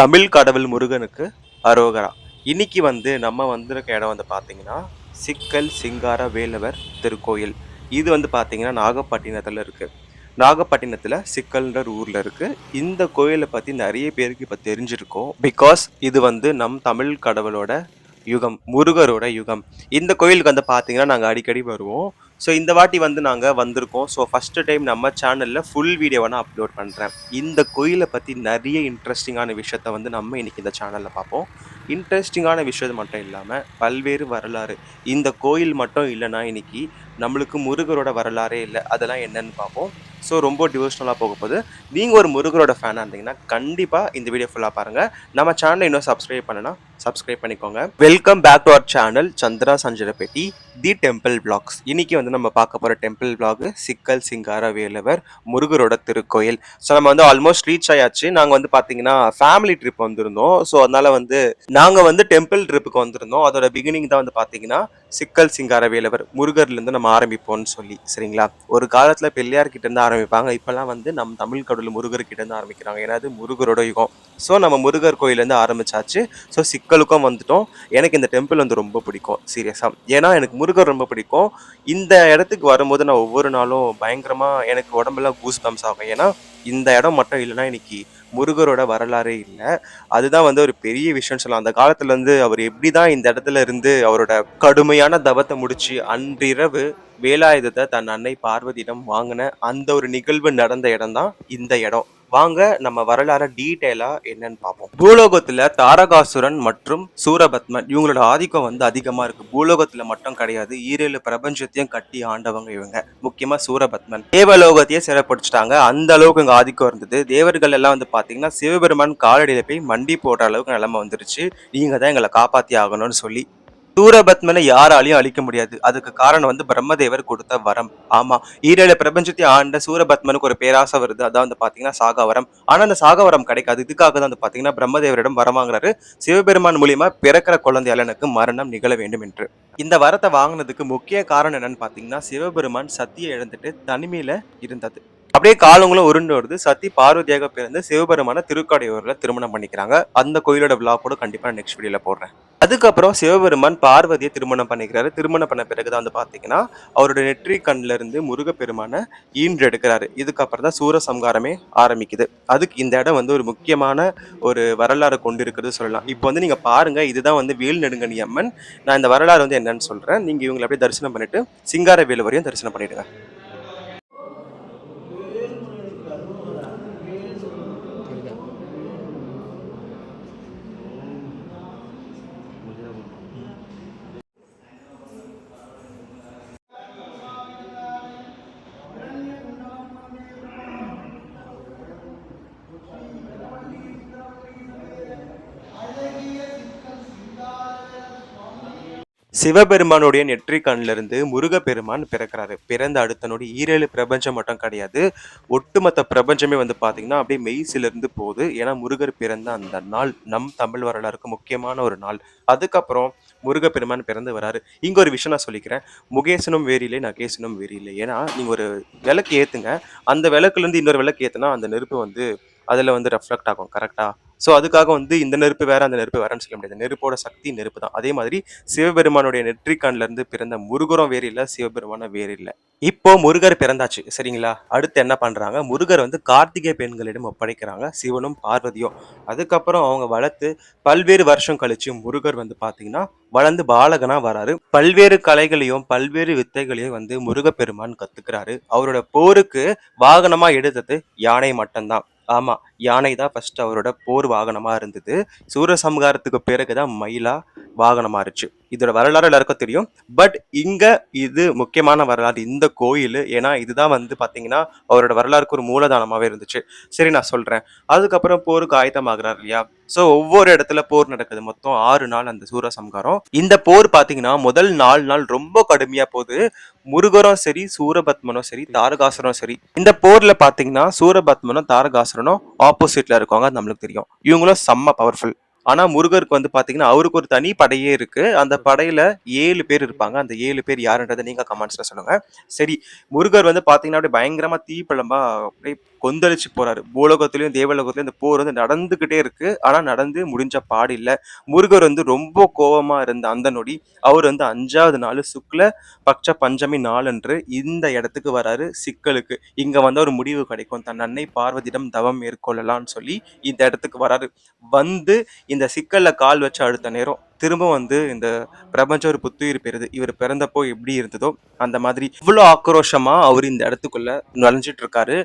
தமிழ் கடவுள் முருகனுக்கு அரோகரா. இன்னைக்கு வந்து நம்ம வந்திருக்க இடம் வந்து பார்த்தீங்கன்னா சிக்கல் சிங்கார வேலவர் திருக்கோயில். இது வந்து பார்த்தீங்கன்னா நாகப்பட்டினத்தில் இருக்குது நாகப்பட்டினத்தில் சிக்கல்ன்ற ஊரில் இருக்குது இந்த கோயிலை பற்றி நிறைய பேருக்கு இப்போ தெரிஞ்சிருக்கோம். பிகாஸ் இது வந்து நம் தமிழ் கடவுளோட யுகம் முருகரோட யுகம். இந்த கோயிலுக்கு வந்து பார்த்தீங்கன்னா நாங்கள் அடிக்கடி வருவோம். ஸோ இந்த வாட்டி வந்து நாங்கள் வந்திருக்கோம். ஸோ ஃபஸ்ட்டு டைம் நம்ம சேனலில் ஃபுல் வீடியோவை நான் அப்லோட் பண்ணுறேன் இந்த கோயிலை பற்றி நிறைய இன்ட்ரெஸ்டிங்கான விஷயத்த வந்து நம்ம இன்றைக்கி இந்த சேனலில் பார்ப்போம். இன்ட்ரெஸ்டிங்கான விஷயம் மட்டும் இல்லாமல் பல்வேறு வரலாறு. இந்த கோயில் மட்டும் இல்லைன்னா இன்றைக்கி நம்மளுக்கு முருகரோட வரலாறே இல்லை. அதெல்லாம் என்னன்னு பார்ப்போம். ஸோ ரொம்ப டிவோஷனலாக போக போகுது. நீங்கள் ஒரு முருகரோட ஃபேனாக இருந்தீங்கன்னா கண்டிப்பாக இந்த வீடியோ ஃபுல்லாக பாருங்கள் நம்ம சேனலை இன்னும் சப்ஸ்கிரைப் பண்ணனா சப்ஸ்கிரைப் பண்ணிக்கோங்க. Welcome back to our channel Chandra Sanjarapatti the temple blogs இன்னைக்கு வந்து நம்ம பார்க்க போகிற டெம்பிள் பிளாக் சிக்கல் சிங்கார வேலவர் முருகரோட திருக்கோயில். ஸோ நம்ம வந்து ஆல்மோஸ்ட் ரீச் ஆயாச்சு. நாங்கள் வந்து பார்த்தீங்கன்னா ஃபேமிலி ட்ரிப் வந்திருந்தோம். ஸோ அதனால வந்து நாங்கள் வந்து டெம்பிள் ட்ரிப்புக்கு வந்திருந்தோம். அதோட பிகினிங் தான் வந்து பார்த்தீங்கன்னா சிக்கல் சிங்கார வேலவர் முருகர்லேருந்து நம்ம ஆரம்பிப்போம்னு சொல்லி சரிங்களா? ஒரு காலத்தில் பிள்ளையார்கிட்ட இருந்து ஆரம்பிப்பாங்க. இப்போல்லாம் வந்து நம்ம தமிழ் கடவுள் முருகர்கிட்ட இருந்து ஆரம்பிக்கிறாங்க. ஏன்னா அது முருகரோட யுகம். ஸோ நம்ம முருகர் கோயிலேருந்து ஆரம்பிச்சாச்சு. ஸோ சிக்கல் மக்களுக்கும் வந்துட்டோம். எனக்கு இந்த டெம்பிள் வந்து ரொம்ப பிடிக்கும் சீரியஸாக ஏன்னா எனக்கு முருகர் ரொம்ப பிடிக்கும். இந்த இடத்துக்கு வரும்போது நான் ஒவ்வொரு நாளும் பயங்கரமாக எனக்கு உடம்பெல்லாம் கூஸ் பம்ஸ் ஆகும். ஏன்னா இந்த இடம் மட்டும் இல்லைன்னா இன்னைக்கு முருகரோட வரலாறே இல்லை. அதுதான் வந்து ஒரு பெரிய விஷயம்னு சொல்லலாம். அந்த காலத்துலேருந்து அவர் எப்படி தான் இந்த இடத்துல இருந்து அவரோட கடுமையான தவத்தை முடிச்சு அன்றிரவு வேலாயுதத்தை தன் அன்னை பார்வதியிடம் வாங்கின அந்த ஒரு நிகழ்வு நடந்த இடம் தான் இந்த இடம். வாங்க நம்ம வரலாறு டீட்டெயிலா என்னன்னு பார்ப்போம். பூலோகத்துல தாரகாசுரன் மற்றும் சூரபத்மன் இவங்களோட ஆதிக்கம் வந்து அதிகமா இருக்கு. பூலோகத்துல மட்டும் கிடையாது ஈரேழு பிரபஞ்சத்தையும் கட்டி ஆண்டவங்க இவங்க. முக்கியமா சூரபத்மன். தேவலோகத்தையே சிறப்பிடிச்சிட்டாங்க அந்த அளவுக்கு இங்க ஆதிக்கம் இருந்தது. தேவர்கள் எல்லாம் வந்து பாத்தீங்கன்னா சிவபெருமான் காலடியில போய் மண்டி போடுற அளவுக்கு நிலைமை வந்துருச்சு. நீங்க தான் எங்களை காப்பாத்தி ஆகணும்னு சொல்லி சூரபத்மனை யாராலையும் அழிக்க முடியாது. அதுக்கு காரணம் வந்து பிரம்மதேவர் கொடுத்த வரம். ஆமா ஈரேழு பிரபஞ்சத்தை ஆண்ட சூரபத்மனுக்கு ஒரு பேராசை வருது. அதான் வந்து பாத்தீங்கன்னா சாகாவரம் ஆனா அந்த சாகாவரம் கிடைக்காது. இதுக்காக தான் வந்து பாத்தீங்கன்னா பிரம்மதேவரிடம் வரம் வாங்குறாரு. சிவபெருமான் மூலியமா பிறக்கிற குழந்தையால எனக்கு மரணம் நிகழ வேண்டும் என்று. இந்த வரத்தை வாங்கினதுக்கு முக்கிய காரணம் என்னன்னு பாத்தீங்கன்னா சிவபெருமான் சத்தியை இழந்துட்டு தனிமையில இருந்தது. அப்படியே காலங்களும் உருண்டு வருது. சத்தி பார்வதியாக பிறந்து சிவபெருமான திருக்கடையூர்ல திருமணம் பண்ணிக்கிறாங்க. அந்த கோயிலோட விழா கூட கண்டிப்பா நெக்ஸ்ட் வீடியோல போடுறேன். அதுக்கப்புறம் சிவபெருமான் பார்வதியை திருமணம் பண்ணிக்கிறாரு. திருமணம் பண்ண பிறகுதான் வந்து பாத்தீங்கன்னா அவரோட நெற்றி கண்ணுல இருந்து முருகப்பெருமானை ஈன்று எடுக்கிறாரு. இதுக்கப்புறம் தான் சூரசம்காரமே ஆரம்பிக்குது. அதுக்கு இந்த இடம் வந்து ஒரு முக்கியமான ஒரு வரலாறு கொண்டு இருக்கிறது சொல்லலாம். இப்போ வந்து நீங்க பாருங்க இதுதான் வந்து வேல் நெடுங்கணி அம்மன். நான் இந்த வரலாறு வந்து என்னன்னு சொல்றேன். நீங்க இவங்களை அப்படியே தரிசனம் பண்ணிட்டு சிங்கார வேலு வரையும் தரிசனம் பண்ணிடுங்க. சிவபெருமானுடைய நெற்றி கண்ணில முருகப்பெருமான் பிறக்கிறாரு. பிறந்த அடுத்த நொடி ஈரேழு பிரபஞ்சம் மட்டும் கிடையாது. ஒட்டுமொத்த பிரபஞ்சமே வந்து பார்த்தீங்கன்னா அப்படியே மெய்சிலிருந்து போகுது. ஏன்னா முருகர் பிறந்த அந்த நாள் நம் தமிழ் வரலாறுக்கு முக்கியமான ஒரு நாள். அதுக்கப்புறம் முருகப்பெருமான் பிறந்து வராரு. இங்க ஒரு விஷயம் நான் சொல்லிக்கிறேன். முகேசனும் வேறில்லை நகேசனும் வேறில்லை ஏன்னா நீங்க ஒரு விளக்கு ஏத்துங்க. அந்த விளக்குல இருந்து இன்னொரு விளக்கு ஏற்றுனா அந்த நெருப்பு வந்து அதில் வந்து ரெஃப்ளெக்ட் ஆகும் கரெக்டாக ஸோ அதுக்காக வந்து இந்த நெருப்பு வேற அந்த நெருப்பு வேறன்னு சொல்ல முடியாது. நெருப்போட சக்தி நெருப்பு தான். அதே மாதிரி சிவபெருமானுடைய நெற்றிக்கண்லேருந்து பிறந்த முருகரும் வேறு இல்லை சிவபெருமானும் வேறு இல்லை. இப்போ முருகர் பிறந்தாச்சு சரிங்களா? அடுத்து என்ன பண்ணுறாங்க முருகர் வந்து கார்த்திகை பெண்களிடம் ஒப்படைக்கிறாங்க சிவனும் பார்வதியும். அதுக்கப்புறம் அவங்க வளர்த்து பல்வேறு வருஷம் கழிச்சு முருகர் வந்து பார்த்தீங்கன்னா வளர்ந்து பாலகனாக வராரு. பல்வேறு கலைகளையும் பல்வேறு வித்தைகளையும் வந்து முருகப்பெருமான் கற்றுக்கிறாரு அவரோட போருக்கு வாகனமாக எடுத்தது யானை மட்டும்தான். ஆமா. யானை தான் ஃபர்ஸ்ட் அவரோட போர் வாகனமா இருந்தது. சூரசம்ஹாரத்துக்கு பிறகு தான் மயிலா வாகனமா இருந்துச்சு. இதோட வரலாறு எல்லாருக்கும் தெரியும். பட் இங்க இது முக்கியமான வரலாறு. இந்த கோயில் ஏன்னா இதுதான் வந்து பார்த்தீங்கன்னா அவரோட வரலாறுக்கு ஒரு மூலதானமாகவே இருந்துச்சு. சரி நான் சொல்றேன். அதுக்கப்புறம் போருக்கு ஆயத்தமாகிறார் இல்லையா? ஸோ ஒவ்வொரு இடத்துல போர் நடக்குது. மொத்தம் ஆறு நாள் அந்த சூரசம்ஹாரம். இந்த போர் பார்த்தீங்கன்னா முதல் நாலு நாள் ரொம்ப கடுமையாக போகுது. முருகரும் சரி சூரபத்மனும் சரி தாரகாசுரனும் சரி. இந்த போர்ல பார்த்தீங்கன்னா சூரபத்மனும் தாரகாசுரனும் ஆப்போசிட்ல இருக்காங்க அது நம்மளுக்கு தெரியும். இவங்களும் செம்ம பவர்ஃபுல் ஆனா முருகருக்கு வந்து பாத்தீங்கன்னா அவருக்கு ஒரு தனி படையே இருக்கு. அந்த படையில ஏழு பேர் இருப்பாங்க. அந்த ஏழு பேர் யாருன்றதை நீங்க கமெண்ட்ஸ்ல சொல்லுங்க. சரி முருகர் வந்து பாத்தீங்கன்னா அப்படியே பயங்கரமா தீப்பழம்பா அப்படியே கொந்தளிச்சு போறாரு. பூலோகத்திலயும் தேவலோகத்திலயும் இந்த போர் வந்து நடந்துகிட்டே இருக்கு. ஆனா நடந்து முடிஞ்ச பாடு இல்ல. முருகர் வந்து ரொம்ப கோவமா இருந்த அந்த நொடி அவர் வந்து அஞ்சாவது நாள் சுக்ல பக்ஷ பஞ்சமி நாளன்று இந்த இடத்துக்கு வராரு சிக்கலுக்கு. இங்க வந்து ஒரு முடிவு கிடைக்கும். தன் அன்னை பார்வதியிடம் தவம் மேற்கொள்ளலாம்னு சொல்லி இந்த இடத்துக்கு வராரு. வந்து இந்த சிக்கலில் கால் வச்ச அடுத்த நேரம் திரும்ப வந்து இந்த பிரபஞ்சம் ஒரு புத்துயிர் பெறுது. இவர் பிறந்தப்போ எப்படி இருந்ததோ அந்த மாதிரி இவ்வளோ ஆக்ரோஷமாக அவர் இந்த இடத்துக்குள்ள நுழைஞ்சிட்டு இருக்காரு.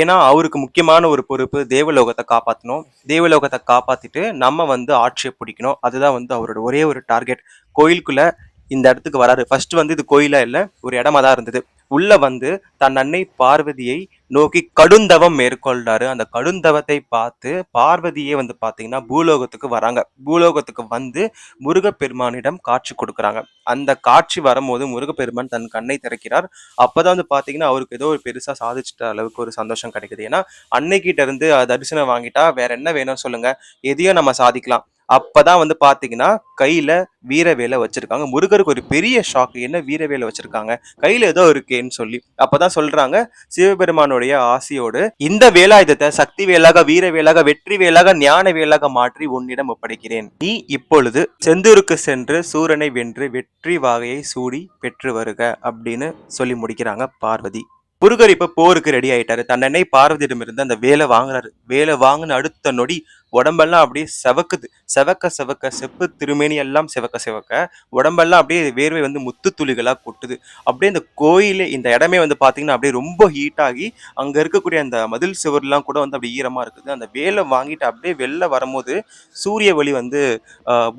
ஏன்னா அவருக்கு முக்கியமான ஒரு பொறுப்பு தேவலோகத்தை காப்பாற்றணும் தேவலோகத்தை காப்பாற்றிட்டு நம்ம வந்து ஆட்சியை பிடிக்கணும். அதுதான் வந்து அவரோட ஒரே ஒரு டார்கெட். கோயிலுக்குள்ள இந்த இடத்துக்கு வராரு. ஃபர்ஸ்ட் வந்து இது கோயிலாக இல்லை ஒரு இடமா தான் இருந்தது. உள்ள வந்து தன் அன்னை பார்வதியை நோக்கி கடுந்தவம் மேற்கொள்றாரு. அந்த கடுந்தவத்தை பார்த்து பார்வதியே வந்து பார்த்தீங்கன்னா பூலோகத்துக்கு வராங்க. பூலோகத்துக்கு வந்து முருகப்பெருமானிடம் காட்சி கொடுக்குறாங்க. அந்த காட்சி வரும்போது முருகப்பெருமான் தன் கண்ணை திறக்கிறார். அப்போதான் வந்து பார்த்தீங்கன்னா அவருக்கு ஏதோ ஒரு பெருசாக சாதிச்சிட்ட அளவுக்கு ஒரு சந்தோஷம் கிடைக்குது. ஏன்னா அன்னைக்கிட்ட இருந்து தரிசனம் வாங்கிட்டா வேற என்ன வேணும் சொல்லுங்க. எதையும் நம்ம சாதிக்கலாம். அப்பதான் வந்து பாத்தீங்கன்னா கையில வீரவேலை வச்சிருக்காங்க. முருகருக்கு ஒரு பெரிய ஷாக் என்ன வீரவேலை வச்சிருக்காங்க? கையில ஏதோ இருக்கேன்னு சொல்லி. அப்பதான் சொல்றாங்க சிவபெருமானுடைய ஆசையோடு இந்த வேலாயுதத்தை சக்தி வேலாக வீர வேலாக வெற்றி வேலாக ஞான வேலாக மாற்றி உன்னிடம் ஒப்படைக்கிறேன். நீ இப்பொழுது செந்தூருக்கு சென்று சூரனை வென்று வெற்றி வாகையை சூடி பெற்று வருக அப்படின்னு சொல்லி முடிக்கிறாங்க பார்வதி. முருகர் இப்ப போருக்கு ரெடி ஆயிட்டாரு. தன்னென்னை பார்வதியிடமிருந்து அந்த வேலை வாங்குறாரு. வேலை வாங்கின அடுத்த நொடி உடம்பெல்லாம் அப்படியே செவக்குது. செவக்க செவக்க செப்பு திருமேனி எல்லாம் செவக்க செவக்க. உடம்பெல்லாம் அப்படியே வேர்வை வந்து முத்து துளிகளாக கொட்டுது. அப்படியே இந்த கோயிலே இந்த இடமே வந்து பார்த்தீங்கன்னா அப்படியே ரொம்ப ஹீட் ஆகி அங்கே இருக்கக்கூடிய அந்த மதில் சுவர்லாம் கூட வந்து அப்படியே ஈரமாக இருக்குது. அந்த வேலை வாங்கிட்டு அப்படியே வெளில வரும்போது சூரிய ஒளி வந்து ஆஹ்,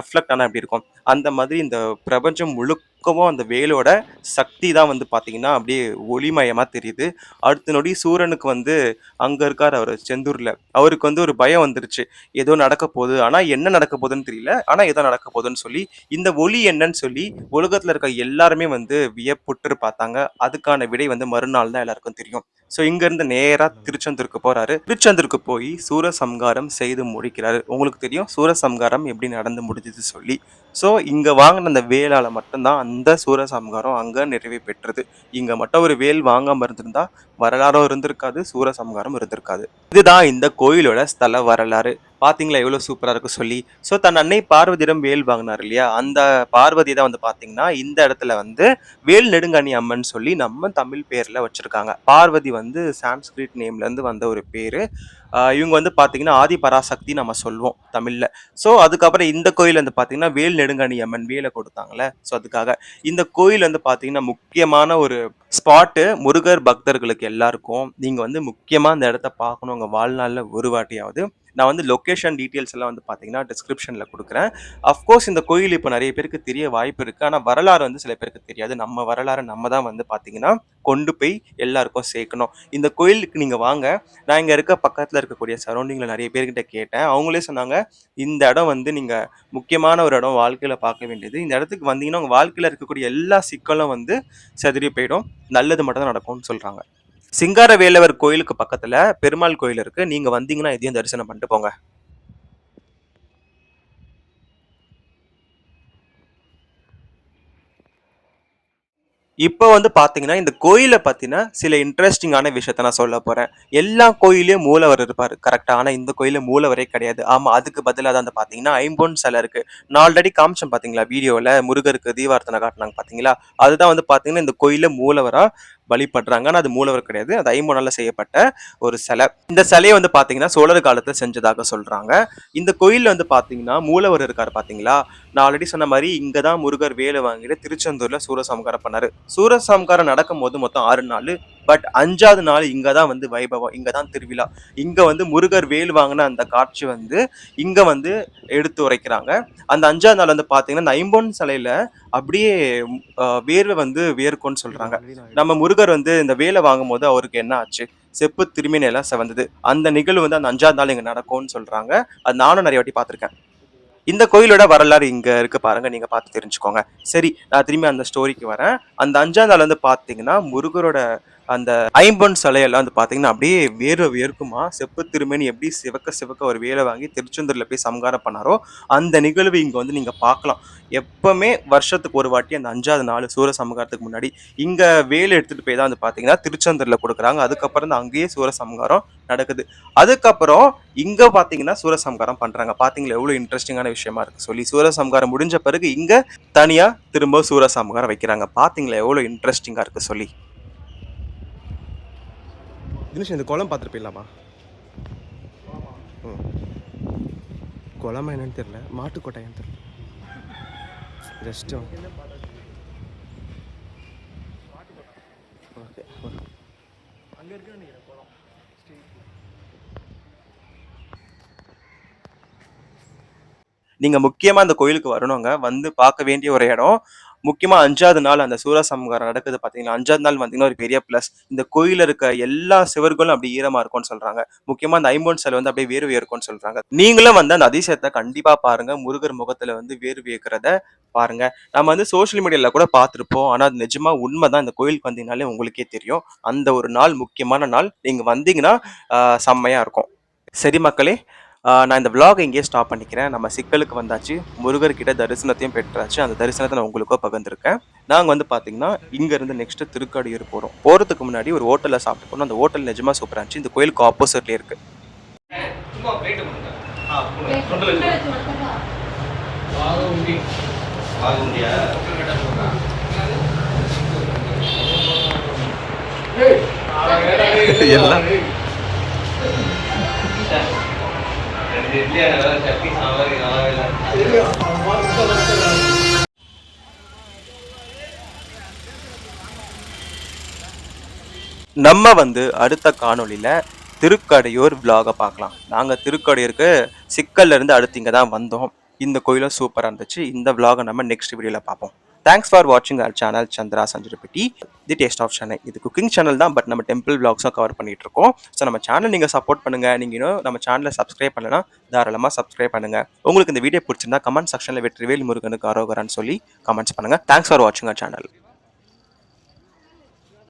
ரெஃப்ளெக்ட் ஆனால் எப்படி இருக்கும்? அந்த மாதிரி இந்த பிரபஞ்சம் முழுக்கவும் அந்த வேலோட சக்தி தான் வந்து பார்த்தீங்கன்னா அப்படியே ஒளிமயமாக தெரியுது. அடுத்த நொடி சூரனுக்கு வந்து அங்கே இருக்கார் அவர் செந்தூரில். அவருக்கு வந்து ஒரு பய பயம் வந்துருச்சு. ஏதோ நடக்க போகுது. ஆனா என்ன நடக்க போகுதுன்னு தெரியல. ஆனா ஏதோ நடக்க போகுதுன்னு சொல்லி இந்த ஒளி என்னன்னு சொல்லி உலகத்துல இருக்க எல்லாருமே வந்து வியப்புற்று பார்த்தாங்க. அதுக்கான விடை வந்து மறுநாள் தான் எல்லாருக்கும் தெரியும். ஸோ இங்கேருந்து நேராக திருச்செந்தூருக்கு போகிறாரு திருச்செந்தூருக்கு போய் சூரசம்காரம் செய்து முடிக்கிறாரு. உங்களுக்கு தெரியும் சூரசம்காரம் எப்படி நடந்து முடிஞ்சது சொல்லி. ஸோ இங்கே வாங்கின அந்த வேலால் மட்டும்தான் அந்த சூரசம்காரம் அங்கே நிறைவு பெற்றது. இங்கே மட்டும் ஒரு வேல் வாங்காமல் இருந்திருந்தா வரலாறும் இருந்திருக்காது சூரசம்காரம் இருந்திருக்காது. இதுதான் இந்த கோயிலோட ஸ்தல வரலாறு. பார்த்தீங்களா எவ்வளோ சூப்பராக இருக்கும் சொல்லி. ஸோ தன் அன்னை பார்வதியிடம் வேல் வாங்கினார் இல்லையா? அந்த பார்வதி தான் வந்து பார்த்தீங்கன்னா இந்த இடத்துல வந்து வேல் நெடுங்கணி அம்மன் சொல்லி நம்ம தமிழ் பேரில் வச்சுருக்காங்க. பார்வதி வந்து சான்ஸ்கிரிட் நேம்லேருந்து வந்த ஒரு பேர். இவங்க வந்து பார்த்தீங்கன்னா ஆதி பராசக்தி நம்ம சொல்லுவோம் தமிழில். ஸோ அதுக்கப்புறம் இந்த கோயில் வந்து பார்த்தீங்கன்னா வேல் நெடுங்கணி அம்மன் வேலை கொடுத்தாங்களே ஸோ அதுக்காக இந்த கோயில் வந்து பார்த்தீங்கன்னா முக்கியமான ஒரு ஸ்பாட்டு முருகர் பக்தர்களுக்கு எல்லாருக்கும் நீங்கள் வந்து முக்கியமாக அந்த இடத்த பார்க்கணும். உங்கள் வாழ்நாளில் ஒரு வாட்டியாவது நான் வந்து லொக்கேஷன் டீட்டெயில்ஸ் எல்லாம் வந்து பார்த்தீங்கன்னா டிஸ்கிரிப்ஷனில் கொடுக்குறேன். அஃப்கோர்ஸ் இந்த கோயில் இப்போ நிறைய பேருக்கு தெரிய வாய்ப்பு இருக்குது ஆனால் வரலாறு வந்து சில பேருக்கு தெரியாது. நம்ம வரலாறு நம்ம தான் வந்து பார்த்தீங்கன்னா கொண்டு போய் எல்லாருக்கும் சேர்க்கணும். இந்த கோயிலுக்கு நீங்கள் வாங்க. நான் இங்கே இருக்க பக்கத்தில் இருக்கக்கூடிய சரௌண்டிங்கில் நிறைய பேர்கிட்ட கேட்டேன். அவங்களே சொன்னாங்க இந்த இடம் வந்து நீங்கள் முக்கியமான ஒரு இடம் வாழ்க்கையில் பார்க்க வேண்டியது. இந்த இடத்துக்கு வந்தீங்கன்னா உங்கள் வாழ்க்கையில் இருக்கக்கூடிய எல்லா சிக்கலும் வந்து செதறி போயிடும். நல்லது மட்டும் தான் நடக்கும்னு சொல்கிறாங்க சிங்கார வேலவர் கோயிலுக்கு பக்கத்துல பெருமாள் கோயில் இருக்கு. நீங்க வந்தீங்கன்னா இதையும் தரிசனம் பண்ணிட்டு போங்க. இப்போ வந்து பார்த்தீங்கன்னா இந்த கோயிலை பற்றின சில இன்ட்ரெஸ்டிங்கான விஷயத்த நான் சொல்ல போகிறேன் எல்லா கோயிலையும் மூலவர் இருப்பார். கரெக்டாக ஆனால் இந்த கோயில மூலவரே கிடையாது. ஆமாம் அதுக்கு பதிலாக தான் வந்து பார்த்தீங்கன்னா ஐம்பொன் சிலை இருக்குது நான் ஆல்ரெடி காமிச்சேன் பார்த்தீங்களா வீடியோவில் முருகருக்கு தீபார்த்தனை காட்டினாங்க பார்த்தீங்களா அதுதான் வந்து பார்த்தீங்கன்னா இந்த கோயிலில் மூலவராக வழிபடுறாங்க. ஆனால் அது மூலவர் கிடையாது. அது ஐம்பொன்னால செய்யப்பட்ட ஒரு சிலை. இந்த சிலையை வந்து பார்த்தீங்கன்னா சோழர் காலத்தில் செஞ்சதாக சொல்றாங்க. இந்த கோயிலில் வந்து பார்த்தீங்கன்னா மூலவர் இருக்காரு பார்த்தீங்களா நான் ஆல்ரெடி சொன்ன மாதிரி இங்கே தான் முருகர் வேலை வாங்கிட்டு திருச்செந்தூரில் சூரசம்காரம் பண்ணார். சூரசம்காரம் நடக்கும் போது மொத்தம் ஆறு நாள் பட் அஞ்சாவது நாள் இங்கே தான் வந்து வைபவம் இங்கே தான் திருவிழா. இங்கே வந்து முருகர் வேல் வாங்கின அந்த காட்சி வந்து இங்கே வந்து எடுத்து உரைக்கிறாங்க. அந்த அஞ்சாவது நாள் வந்து பார்த்தீங்கன்னா ஐம்பொன் சிலையில் அப்படியே வேர்வை வந்து வேர்க்கும்னு சொல்கிறாங்க நம்ம முருகர் வந்து இந்த வேலை வாங்கும் போது அவருக்கு என்ன ஆச்சு? செப்பு திரும்பின எல்லாம் செவந்தது. அந்த நிகழ்வு வந்து அந்த அஞ்சாவது நாள் இங்கே நடக்கும்னு சொல்கிறாங்க அது நானும் நிறைய வாட்டி பார்த்துருக்கேன். இந்த கோயிலோட வரலாறு இங்கே இருக்கு பாருங்க நீங்கள் பார்த்து தெரிஞ்சுக்கோங்க. சரி நான் திரும்பி அந்த ஸ்டோரிக்கு வரேன். அந்த அஞ்சாம் நாள் வந்து பார்த்தீங்கன்னா முருகரோட அந்த ஐம்பொன் சிலையெல்லாம் வந்து பார்த்தீங்கன்னா அப்படியே வேர்வை வேர்க்குமா? செப்பு திருமணி எப்படி சிவக்க சிவக்க ஒரு வேலை வாங்கி திருச்செந்தூரில் போய் சமகாரம் பண்ணாரோ அந்த நிகழ்வு இங்கே வந்து நீங்கள் பார்க்கலாம். எப்பவுமே வருஷத்துக்கு ஒரு வாட்டி அந்த அஞ்சாவது நாள் சூரிய சமகாரத்துக்கு முன்னாடி இங்கே வேலை எடுத்துகிட்டு போய் தான் வந்து பார்த்தீங்கன்னா திருச்செந்தூரில் கொடுக்குறாங்க. அதுக்கப்புறம் தான் அங்கேயே சூரிய சமகாரம் நடக்குது. அதுக்கப்புறம் இங்கே பார்த்தீங்கன்னா சூரசம்காரம் பண்ணுறாங்க பார்த்தீங்களா எவ்வளோ இன்ட்ரெஸ்டிங்கான விஷயமா இருக்குது சொல்லி சூரசம்காரம் முடிஞ்ச பிறகு இங்கே தனியாக திரும்ப சூரசம்காரம் வைக்கிறாங்க. பார்த்தீங்களா எவ்வளோ இன்ட்ரெஸ்டிங்காக இருக்குது சொல்லி. தினேஷ் இந்த குளம் பார்த்துட்டு போயிடலாமா? ம். குளமா என்னன்னு தெரியல. மாட்டுக்கோட்டையான்னு தெரியல. ஜஸ்ட் ஓகே நீங்கள் முக்கியமாக அந்த கோயிலுக்கு வரணுங்க. வந்து பார்க்க வேண்டிய ஒரு இடம். முக்கியமாக அஞ்சாவது நாள் அந்த சூரசம்ஹாரம் நடக்குது பார்த்தீங்களா அஞ்சாவது நாள் பார்த்தீங்கன்னா ஒரு பெரிய ப்ளஸ் இந்த கோயிலில் இருக்க எல்லா சிவர்களும் அப்படி ஈரமாக இருக்கும்னு சொல்கிறாங்க முக்கியமாக அந்த ஐம்பொன் சிலை வந்து அப்படியே வேர்வை இருக்கும்னு சொல்கிறாங்க நீங்களும் வந்து அந்த அதிசயத்தை கண்டிப்பாக பாருங்கள் முருகர் முகத்தில் வந்து வேர்வை இருக்கிறத பாருங்க. நம்ம வந்து சோஷியல் மீடியாவில் கூட பார்த்துருப்போம். ஆனால் அது நிஜமா உண்மை தான் இந்த கோயிலுக்கு வந்தீங்கனாலே உங்களுக்கே தெரியும். அந்த ஒரு நாள் முக்கியமான நாள். நீங்கள் வந்தீங்கன்னா செம்மையாக இருக்கும். சரி மக்களே நான் இந்த vlog இங்கேயே ஸ்டாப் பண்ணிக்கிறேன். நம்ம சிக்கலுக்கு வந்தாச்சு. முருகர்கிட்ட தரிசனத்தையும் பெற்றாச்சு. அந்த தரிசனத்தை நான் உங்களுக்கோ பகிர்ந்துருக்கேன். நாங்கள் வந்து பார்த்தீங்கன்னா இங்கேருந்து நெக்ஸ்ட் திருக்காடியூர் போகிறோம் போகிறதுக்கு முன்னாடி ஒரு ஹோட்டலில் சாப்பிட்டு போனோம் அந்த ஹோட்டல் நிஜமாக சூப்பராக இருந்துச்சு. இந்த கோயிலுக்கு ஆப்போசிட்லேயே இருக்கு. எல்லாம் நம்ம வந்து அடுத்த காணொளியில் திருக்கடையூர் விலாகை பார்க்கலாம். நாங்கள் திருக்கடையூருக்கு சிக்கல்ல இருந்து அடுத்து இங்கே தான் வந்தோம். இந்த கோயிலும் சூப்பராக இருந்துச்சு. இந்த விலாகை நம்ம நெக்ஸ்ட் வீடியோவில் பார்ப்போம். தேங்க்ஸ் ஃபார் வாட்சிங் our channel Chandra Sanjarapatti the taste of Chennai இது குக்கிங் சேனல் தான் பட் நம்ம டெம்பிள் பிளாக்ஸும் கவர் பண்ணிட்டு இருக்கோம் ஸோ நம்ம சேனல் நீங்கள் சப்போர்ட் பண்ணுங்கள் நீங்கள் இன்னும் நம்ம சேனலை சப்ஸ்கிரைப் பண்ணலாம் தாராளமாக சப்ஸ்கிரைப் பண்ணுங்கள் உங்களுக்கு இந்த வீடியோ பிடிச்சிருந்தா கமெண்ட் செக்ஷனில் வெற்றிவேல் முருகனுக்கு அரோகரான்னு சொல்லி கமெண்ட்ஸ் பண்ணுங்கள் தேங்க்ஸ் ஃபார் வாட்சிங் அவர் சேனல்